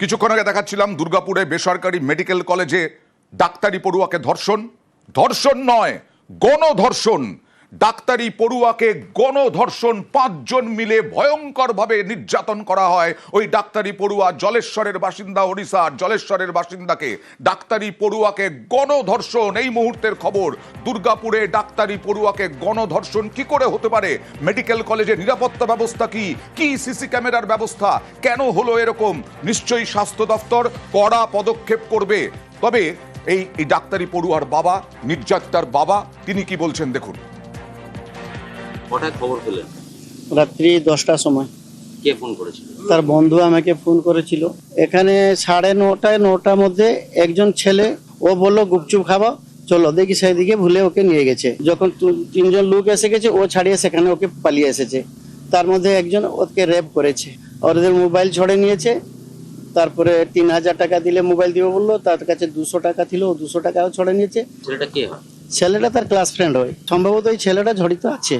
কিছুক্ষণ আগে দেখাচ্ছিলাম দুর্গাপুরে বেসরকারি মেডিকেল কলেজে ডাক্তারি পড়ুয়াকে ধর্ষণ। ধর্ষণ নয় গণধর্ষণ। ডাক্তারি পড়ুয়াকে গণধর্ষণ পাঁচজন মিলে ভয়ঙ্করভাবে নির্যাতন করা হয়। ওই ডাক্তারি পড়ুয়া জলেশ্বরের বাসিন্দা ওড়িশার জলেশ্বরের বাসিন্দাকে। ডাক্তারি পড়ুয়াকে গণধর্ষণ, এই মুহূর্তের খবর। দুর্গাপুরে ডাক্তারি পড়ুয়াকে গণধর্ষণ কি করে হতে পারে? মেডিকেল কলেজের নিরাপত্তা ব্যবস্থা কি? কি সিসি ক্যামেরার ব্যবস্থা? কেন হলো এরকম? নিশ্চয়ই স্বাস্থ্য দপ্তর কড়া পদক্ষেপ করবে। তবে এই ডাক্তারি পড়ুয়ার বাবা, নির্যাতিতার বাবা, তিনি কি বলছেন দেখুন। হঠাৎ খবর পেলেন? রাত্রি দশটার সময়। কে ফোন করেছিল? তার বন্ধু আমাকে ফোন করেছিল। এখানে সাড়ে নটায় নটার মধ্যে একজন ছেলে ও বলল গুপচুপ খাওয়া চলো দেখি সেদিকে ভুলে ওকে নিয়ে গেছে। যখন তিনজন লোক এসে গেছে ও ছাড়িয়ে সেখানে ওকে পালিয়ে এসেছে। তার মধ্যে একজন ওকে রেপ করেছে। আর ওদের মোবাইল ছড়ে নিয়েছে। তারপরে তিন হাজার টাকা দিলে মোবাইল দিবে বলল তার কাছে দুশো টাকা ছিল ও দুশো টাকাও ছড়ে নিয়েছে। ছেলেটা কে হয়? ছেলেটা তার ক্লাস ফ্রেন্ড হয়। সম্ভবত ওই ছেলেটা জড়িত আছে।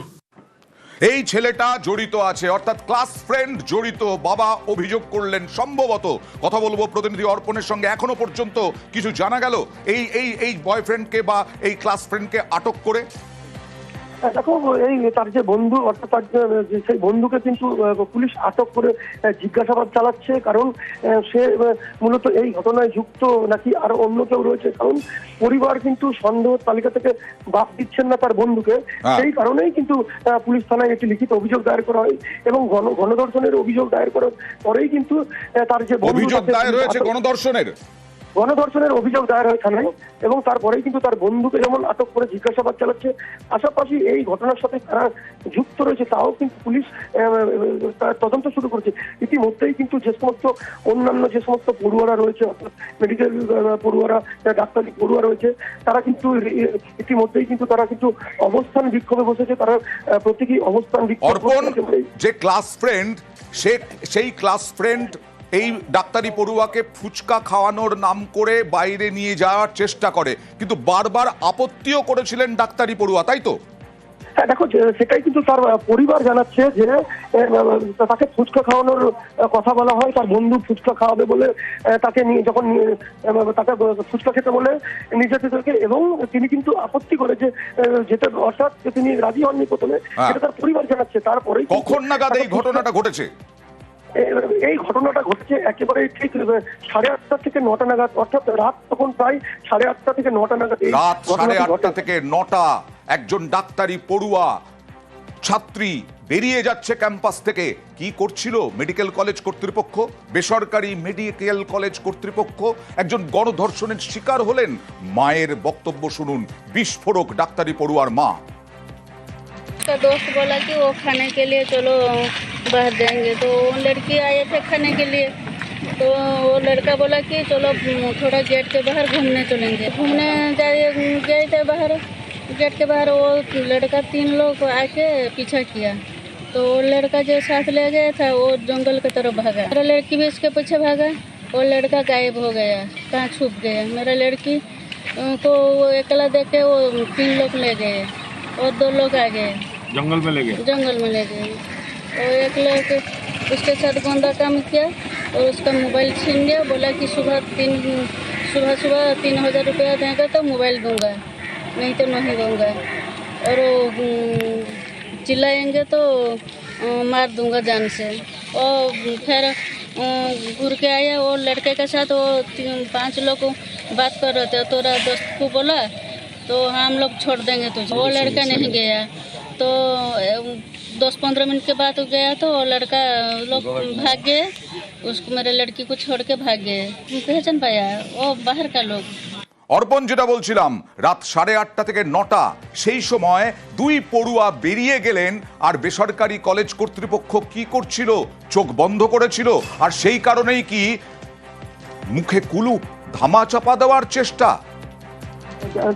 এই ছেলেটা জড়িত আছে, অর্থাৎ ক্লাস ফ্রেন্ড জড়িত, বাবা অভিযোগ করলেন সম্ভবত। কথা বলব প্রতিনিধি অর্পণের সঙ্গে, এখনও পর্যন্ত কিছু জানা গেল? এই এই এই বয়ফ্রেন্ডকে বা এই ক্লাস ফ্রেন্ডকে আটক করে? দেখো এই তার যে বন্ধু অর্থাৎ তার সেই বন্ধুকে কিন্তু পুলিশ আটক করে জিজ্ঞাসাবাদ চালাচ্ছে। কারণ সে মূলত এই ঘটনায় যুক্ত নাকি আরও অন্য কেউ রয়েছে। কারণ পরিবার কিন্তু সন্দেহ তালিকা থেকে বাদ দিচ্ছেন না তার বন্ধুকে। হ্যাঁ। সেই কারণেই কিন্তু পুলিশ থানায় একটি লিখিত অভিযোগ দায়ের করা হয় এবং গণ গণধর্ষণের অভিযোগ দায়ের করার পরেই কিন্তু তার যে অভিযোগ দায়ের হয়েছে গণধর্ষণের? গণধর্ষণের অভিযোগ দায়ের হয় থানায় এবং তারপরেই কিন্তু তার বন্ধুকে যেমন আটক করে জিজ্ঞাসাবাদ চালাচ্ছে পাশাপাশি এই ঘটনার সাথে কারা যুক্ত রয়েছে তাও কিন্তু পুলিশ তার তদন্ত শুরু করেছে। ইতিমধ্যেই কিন্তু যে সমস্ত অন্যান্য যে সমস্ত পড়ুয়ারা রয়েছে অর্থাৎ মেডিকেল পড়ুয়ারা ডাক্তারি পড়ুয়া রয়েছে তারা কিন্তু ইতিমধ্যেই কিন্তু তারা কিন্তু অবস্থান বিক্ষোভে বসেছে তারা প্রতীকী অবস্থান বিক্ষোভ যে ক্লাস ফ্রেন্ড সে সেই ক্লাস ফ্রেন্ড এই ডাক্তারি পড়ুয়াকে ফুচকা খাওয়ানোর নাম করে বাইরে নিয়ে যাওয়ার চেষ্টা করে কিন্তু বারবার আপত্তিও করেছিলেন ডাক্তারি পড়ুয়া তাই তো হ্যাঁ দেখো সেটাই কিন্তু তার পরিবার জানাচ্ছে যে তাকে ফুচকা খাওয়ানোর কথা বলা হয় তার বন্ধু ফুচকা খাওয়াবে বলে তাকে নিয়ে যখন তাকে ফুচকা খেতে বলে নির্যাতিতকে এবং তিনি কিন্তু আপত্তি করে যে যেটা অর্থাৎ তিনি রাজি হননি প্রথমে হ্যাঁ। সেটা তার পরিবার জানাচ্ছে তারপরেই কিন্তু কখন নাগাদ এই ঘটনাটা ঘটেছে এই ঘটনাটা ঘটছে একেবারে ঠিক সাড়ে আটটা থেকে নটা নাগাদ অর্থাৎ রাত তখন প্রায় সাড়ে আটটা থেকে নটা নাগাদ রাত সাড়ে আটটা থেকে নটা একজন ডাক্তারি পড়ুয়া ছাত্রী বেরিয়ে যাচ্ছে ক্যাম্পাস থেকে। কি করছিল মেডিকেল কলেজ কর্তৃপক্ষ? বেসরকারি মেডিকেল কলেজ কর্তৃপক্ষ একজন গণধর্ষণের শিকার হলেন। মায়ের বক্তব্য শুনুন বিস্ফোরক ডাক্তারি পড়ুয়ার মা। দোস্ত বলা কি ওখানে চলো बाहर जाएँगे। तो वो लड़की आए थे खाने के लिए। तो वो लड़का बोला कि चलो थोड़ा गेट के बाहर घूमने चलेंगे। घूमने जाए गए थे बाहर। गेट के बाहर वो लड़का तीन लोग आके पीछा किया। तो वो लड़का जो साथ ले गया था वो जंगल की तरफ़ भागा। मेरा लड़की भी उसके पीछे भागा। वो लड़का गायब हो गया कहाँ छुप गया। मेरा लड़की को वो अकेला देख के वो तीन लोग ले गए। और दो लोग आ गए। जंगल में ले गए? जंगल में ले गए। और एक लड़के उसके साथ गंदा काम किया और उसका मोबाइल छीन गया बोला कि सुबह तीन सुबह सुबह तीन हज़ार रुपया देगा तो मोबाइल दूँगा। नहीं तो नहीं दूँगा। और चिल्लाएँगे तो मार दूँगा जान से। और फिर घूर के आया वो लड़के के साथ वो तीन- पाँच लोग बात कर रहे थे। तोरा दोस्त को बोला तो हम लोग छोड़ देंगे तुझे। वो लड़का नहीं गया। तो दस पंद्रह मिनट के बाद वो गया तो वो लड़का लोग भाग गए उसको मेरे लड़की को छोड़ के भाग गए पहचान पाया वो बाहर का लोग অর্পণ যেটা বলছিলাম রাত সাড়ে আটটা থেকে নটা সেই সময় দুই পড়ুয়া বেরিয়ে গেলেন আর বেসরকারি কলেজ কর্তৃপক্ষ কি করছিল চোখ বন্ধ করেছিল আর সেই কারণেই কি মুখে কুলুপ ধামা চাপা দেওয়ার চেষ্টা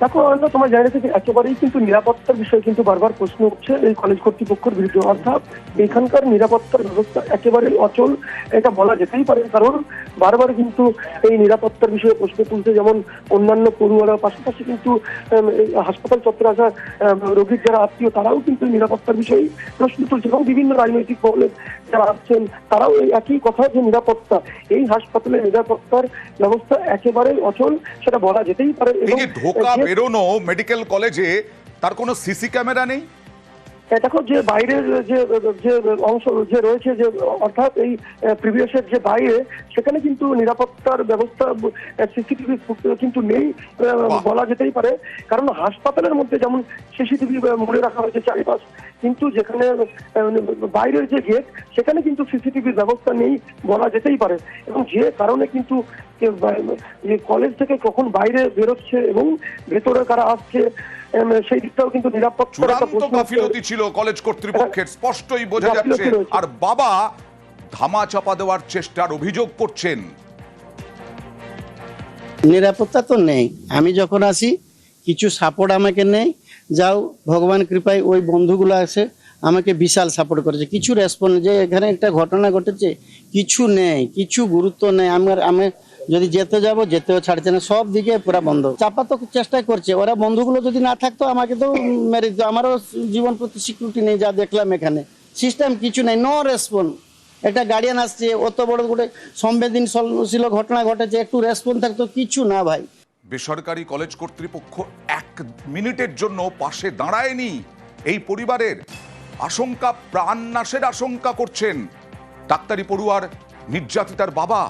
দেখো, আমরা তোমার জায়গা থেকে একেবারেই কিন্তু নিরাপত্তার বিষয়ে কিন্তু বারবার প্রশ্ন উঠছে এই কলেজ কর্তৃপক্ষের বিরুদ্ধে। অর্থাৎ এখানকার নিরাপত্তার ব্যবস্থা একেবারে অচল, এটা বলা যেতেই পারে। কারণ বারবার কিন্তু এই নিরাপত্তার বিষয়ে প্রশ্ন তুলছে যেমন অন্যান্য পড়ুয়ারা পাশাপাশি কিন্তু হাসপাতাল চত্বরে আসা রোগীর যারা আত্মীয় তারাও কিন্তু নিরাপত্তার বিষয়ে প্রশ্ন তুলছে এবং বিভিন্ন রাজনৈতিক মহলে যারা আসছেন তারাও এই একই কথা যে নিরাপত্তা। এই হাসপাতালের নিরাপত্তার ব্যবস্থা একেবারেই অচল সেটা বলা যেতেই পারে। এবং ঢোকা বেরোনো মেডিকেল কলেজে তার কোনো সিসি ক্যামেরা নেই? দেখো যে বাইরের যে যে অংশ যে রয়েছে যে অর্থাৎ এই প্রিভিয়াসের যে বাইরে সেখানে কিন্তু নিরাপত্তার ব্যবস্থা সিসিটিভি কিন্তু নেই বলা যেতেই পারে। কারণ হাসপাতালের মধ্যে যেমন সিসিটিভি মনে রাখা হয়েছে চারিপাশ কিন্তু যেখানে বাইরের যে গেট সেখানে কিন্তু সিসিটিভির ব্যবস্থা নেই বলা যেতেই পারে। এবং যে কারণে কিন্তু যে কলেজ থেকে কখন বাইরে বেরোচ্ছে এবং ভেতরে কারা আসছে সেই দিকটাও কিন্তু চূড়ান্ত গাফিলতি ছিল কলেজ কর্তৃপক্ষের স্পষ্টই বোঝা যাচ্ছে। আর বাবা ধামা চাপা দেওয়ার চেষ্টার অভিযোগ করছেন। নিরাপত্তা তো নেই। আমি যখন আসি কিছু সাপোর্ট আমাকে নেই। যাও ভগবান কৃপায় ওই বন্ধুগুলো আছে আমাকে বিশাল সাপোর্ট করেছে। কিছু রেসপন্স যে এখানে একটা ঘটনা ঘটেছে কিছু নেই কিছু গুরুত্ব নেই। আমার আমি যদি যেতে যাব, যেতেও ছাড়ছে না, সব দিকে পুরো বন্ধ। চাপা তো চেষ্টা করছে। ওরা বন্ধুগুলো যদি না থাকতো, আমাকে তো মেরে দিত। আমারও জীবন প্রতি সিকিউরিটি নেই, যা দেখলাম এখানে। সিস্টেম কিছু নেই নো রেসপন্স একটা গার্ডিয়ান আসছে, অত বড় করে সংবেদনশীল ঘটনা ঘটেছে, একটু রেসপন্স থাকতো, কিছু না ভাই। বেসরকারি কলেজ কর্তৃপক্ষ এক মিনিটের জন্য পাশে দাঁড়ায়নি। এই পরিবারের আশঙ্কা, প্রাণনাশের আশঙ্কা করছেন ডাক্তারি পড়ুয়ার নির্যাতিতার বাবা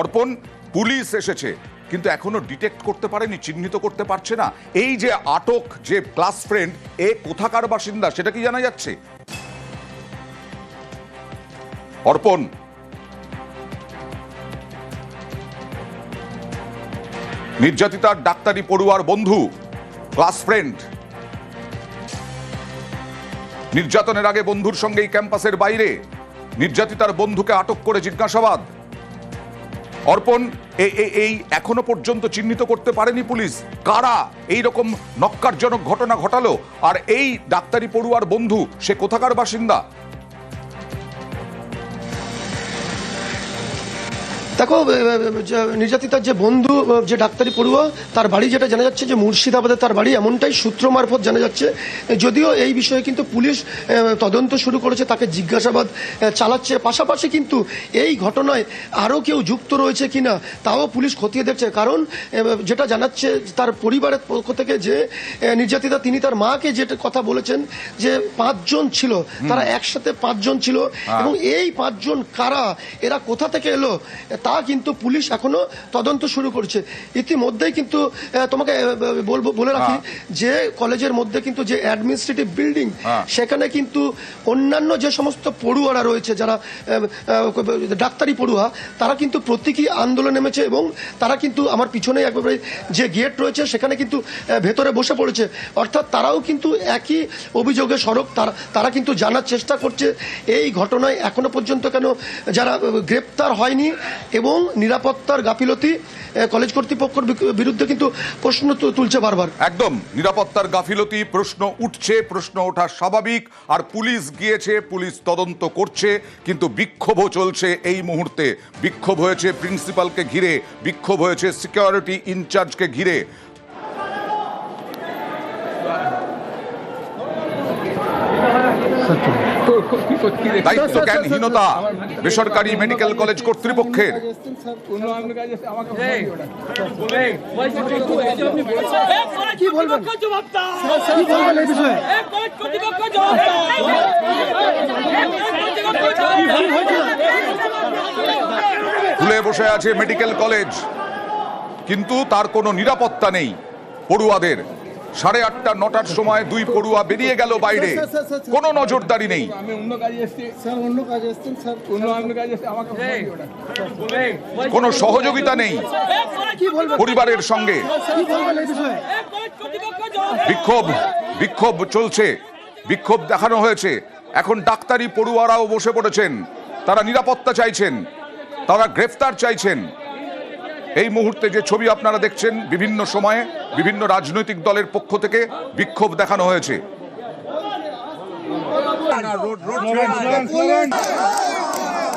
অর্পণ। পুলিশ এসেছে, কিন্তু এখনও ডিটেক্ট করতে পারেনি, চিহ্নিত করতে পারছে না। এই যে আটক যে ক্লাস ফ্রেন্ড, এ কোথাকার বাসিন্দা, সেটা কি জানা যাচ্ছে? অর্পণ। নির্যাতিতার ডাক্তারি পড়ুয়ার বন্ধু, ক্লাস ফ্রেন্ড। নির্যাতনের আগে বন্ধুর সঙ্গে এই ক্যাম্পাসের বাইরে, নির্যাতিতার বন্ধুকে আটক করে জিজ্ঞাসাবাদ। অর্পণ এই এখনও পর্যন্ত চিহ্নিত করতে পারেনি পুলিশ। কারা? এই রকম নক্কারজনক ঘটনা ঘটালো। আর এই ডাক্তারি পড়ুয়ার বন্ধু, সে কোথাকার বাসিন্দা? দেখো নির্যাতিতার যে বন্ধু যে ডাক্তারি পড়ুয়া তার বাড়ি যেটা জানা যাচ্ছে যে মুর্শিদাবাদে তার বাড়ি এমনটাই সূত্র মারফত জানা যাচ্ছে। যদিও এই বিষয়ে কিন্তু পুলিশ তদন্ত শুরু করেছে তাকে জিজ্ঞাসাবাদ চালাচ্ছে। পাশাপাশি কিন্তু এই ঘটনায় আরও কেউ যুক্ত রয়েছে কিনা তাও পুলিশ খতিয়ে দেখছে। কারণ যেটা জানাচ্ছে তার পরিবারের পক্ষ থেকে যে নির্যাতিতা তিনি তার মাকে যেটা কথা বলেছেন যে পাঁচজন ছিল তারা একসাথে পাঁচজন ছিল এবং এই পাঁচজন কারা এরা কোথা থেকে এলো তা কিন্তু পুলিশ এখনও তদন্ত শুরু করছে। ইতিমধ্যেই কিন্তু তোমাকে বলব বলে রাখি যে কলেজের মধ্যে কিন্তু যে অ্যাডমিনিস্ট্রেটিভ বিল্ডিং হ্যাঁ। সেখানে কিন্তু অন্যান্য যে সমস্ত পড়ুয়ারা রয়েছে যারা ডাক্তারি পড়ুয়া তারা কিন্তু প্রতীকী আন্দোলন নেমেছে এবং তারা কিন্তু আমার পিছনে একবারে যে গেট রয়েছে সেখানে কিন্তু ভেতরে বসে পড়েছে। অর্থাৎ তারাও কিন্তু একই অভিযোগে সড়ক তারা তারা কিন্তু জানার চেষ্টা করছে। এই ঘটনায় এখনও পর্যন্ত কেন যারা গ্রেপ্তার হয়নি এবং নিরাপত্তার গাফিলতি কলেজ কর্তৃপক্ষের বিরুদ্ধে কিন্তু প্রশ্ন তুলছে বারবার। একদম, নিরাপত্তার গাফিলতি, প্রশ্ন উঠছে, প্রশ্ন ওঠা স্বাভাবিক, আর পুলিশ গিয়েছে, পুলিশ তদন্ত করছে, কিন্তু বিক্ষোভও চলছে এই মুহূর্তে। বিক্ষোভ হয়েছে প্রিন্সিপালকে ঘিরে, বিক্ষোভ হয়েছে সিকিউরিটি ইনচার্জকে ঘিরে। দায়িত্ব জ্ঞানহীনতা বেসরকারি মেডিকেল কলেজ কর্তৃপক্ষের। খুলে বসে আছে মেডিকেল কলেজ। কিন্তু তার কোনো নিরাপত্তা নেই পড়ুয়াদের। সাড়ে আটটা নটার সময় দুই পড়ুয়া বেরিয়ে গেল বাইরে। কোনো নজরদারি নেই। কোনো সহযোগিতা নেই। পরিবারের সঙ্গে। বিক্ষোভ বিক্ষোভ চলছে। বিক্ষোভ দেখানো হয়েছে। এখন ডাক্তারি পড়ুয়ারাও বসে পড়েছেন। তারা নিরাপত্তা চাইছেন। তারা গ্রেফতার চাইছেন। এই মুহূর্তে যে ছবি আপনারা দেখছেন বিভিন্ন সময়ে বিভিন্ন রাজনৈতিক দলের পক্ষ থেকে বিক্ষোভ দেখানো হয়েছে।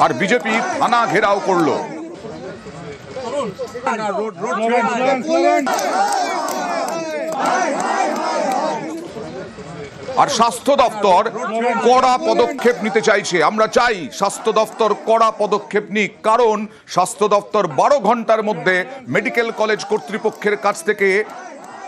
আর বিজেপি থানা ঘেরাও করল। আর স্বাস্থ্য দপ্তর কড়া পদক্ষেপ নিতে চাইছে। আমরা চাই স্বাস্থ্য দপ্তর কড়া পদক্ষেপ নিক, কারণ স্বাস্থ্য দপ্তর বারো ঘণ্টার মধ্যে মেডিকেল কলেজ কর্তৃপক্ষের কাছ থেকে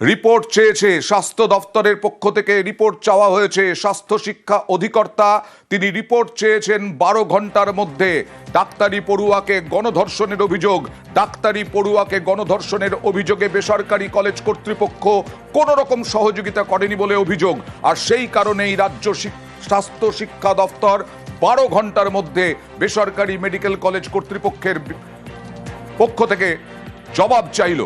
রিপোর্ট চেয়েছে, স্বাস্থ্য দপ্তরের পক্ষ থেকে রিপোর্ট চাওয়া হয়েছে। স্বাস্থ্য শিক্ষা অধিকর্তা, তিনি রিপোর্ট চেয়েছেন বারো ঘণ্টার মধ্যে। ডাক্তারি পড়ুয়াকে গণধর্ষণের অভিযোগ। ডাক্তারি পড়ুয়াকে গণধর্ষণের অভিযোগে বেসরকারি কলেজ কর্তৃপক্ষ কোনো রকম সহযোগিতা করেনি বলে অভিযোগ। আর সেই কারণেই রাজ্য স্বাস্থ্য শিক্ষা দপ্তর বারো ঘণ্টার মধ্যে বেসরকারি মেডিকেল কলেজ কর্তৃপক্ষের পক্ষ থেকে জবাব চাইল।